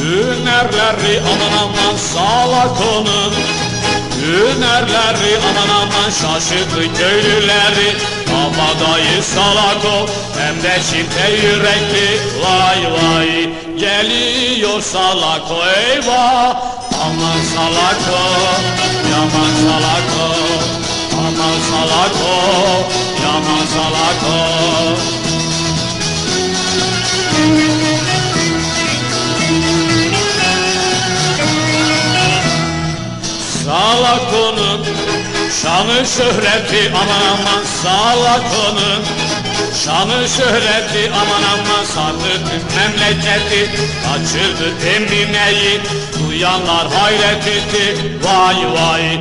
Hünerleri aman aman salak onun Hünerleri aman aman şaşırttı köylüleri. Kabadayı salak ol hem de çifte yürekli. Vay vay geliyor salak o eyvah. Aman salak o yaman salak o Aman salak o yaman salak o Salak onun şanı şöhreti aman aman salak onun Şanı şöhreti aman aman sardı tüm memleketi Kaçırdı emineyi duyanlar hayret etti Vay vay